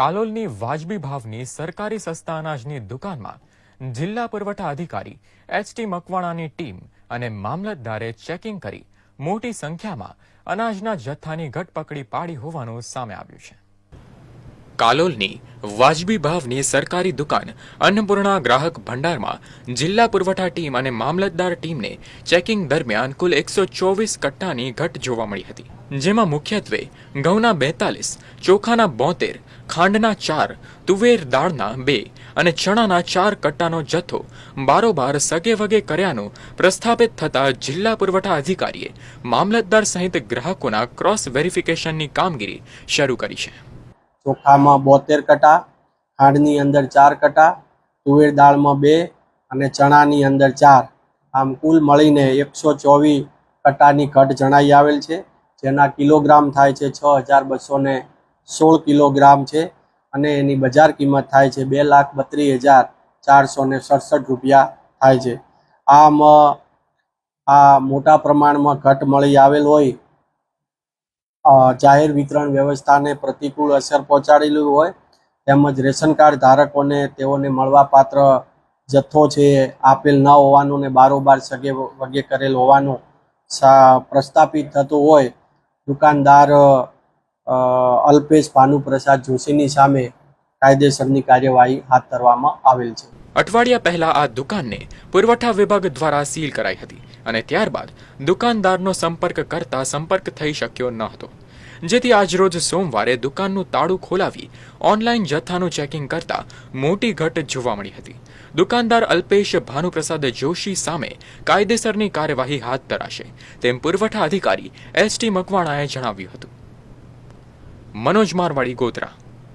કાલોલની વાજબી ભાવની સરકારી સસ્તા અનાજની દુકાનમાં જિલ્લા પુરવઠા અધિકારી એચ ટી મકવાણાની ટીમ અને મામલતદારે ચેકિંગ કરી મોટી સંખ્યામાં અનાજના જથ્થાની ઘટપકડી પાડી હોવાનું સામે આવ્યું છે. કાલોલની વાજબી ભાવની સરકારી દુકાન અન્નપૂર્ણા ગ્રાહક ભંડારમાં જિલ્લા પુરવઠા ટીમ અને મામલતદાર ટીમને ચેકિંગ દરમિયાન કુલ એકસો ચોવીસ કટ્ટાની ઘટ જોવા મળી હતી, જેમાં મુખ્યત્વે ઘઉંના બેતાલીસ, ચોખાના બોતેર, ખાંડના ચાર, તુવેર દાળના બે અને ચણાના ચાર કટ્ટાનો જથ્થો બારોબાર સગે વગે કર્યાનું પ્રસ્થાપિત થતા જિલ્લા પુરવઠા અધિકારીએ મામલતદાર સહિત ગ્રાહકોના ક્રોસ વેરિફિકેશનની કામગીરી શરૂ કરી છે. ચોખામાં બોતેર કટા, ખાંડની અંદર ચાર કટા, તુવેર દાળમાં બે અને ચણાની અંદર ચાર. આમ કુલ મળીને એકસો ચોવીસ કટાની ઘટ જણાઈ આવેલ છે, જેના કિલોગ્રામ થાય છે છ હજાર બસો ને સોળ કિલોગ્રામ છે અને એની બજાર કિંમત થાય છે બે લાખ બત્રીસ હજાર ચારસો ને સડસઠ રૂપિયા થાય છે. આમ, આ મોટા પ્રમાણમાં ઘટ મળી આવેલ હોય જાહેર વિતરણ વ્યવસ્થાને પ્રતિકૂળ અસર પહોંચાડેલી હોય, તેમજ રેશન કાર્ડ ધારકોને તેઓને મળવાપાત્ર જથ્થો છે, આપેલ ન હોવાનું ને બારોબાર સગે વગે કરેલ હોવાનું પ્રસ્થાપિત થતું હોય, દુકાનદાર અલ્પેશ ભાનુપ્રસાદ જોશીની સામે કાયદેસરની કાર્યવાહી હાથ ધરવામાં આવેલ છે. અઠવાડિયા પહેલા આ દુકાનને પુરવઠા વિભાગ દ્વારા સીલ કરાઈ હતી અને ત્યારબાદ દુકાનદારનો સંપર્ક કરતા સંપર્ક થઈ શક્યો ન હતો. જેથી આજરોજ સોમવારે દુકાનનું તાળું ખોલાવી ઓનલાઈન જથ્થાનું ચેકિંગ કરતા મોટી ઘટ જોવા મળી હતી. દુકાનદાર અલ્પેશ ભાનુપ્રસાદ જોશી સામે કાયદેસરની કાર્યવાહી હાથ ધરાશે તેમ પુરવઠા અધિકારી એસ ટી મકવાણાએ જણાવ્યું હતું. મનોજ મારવાડી, ગોધરા.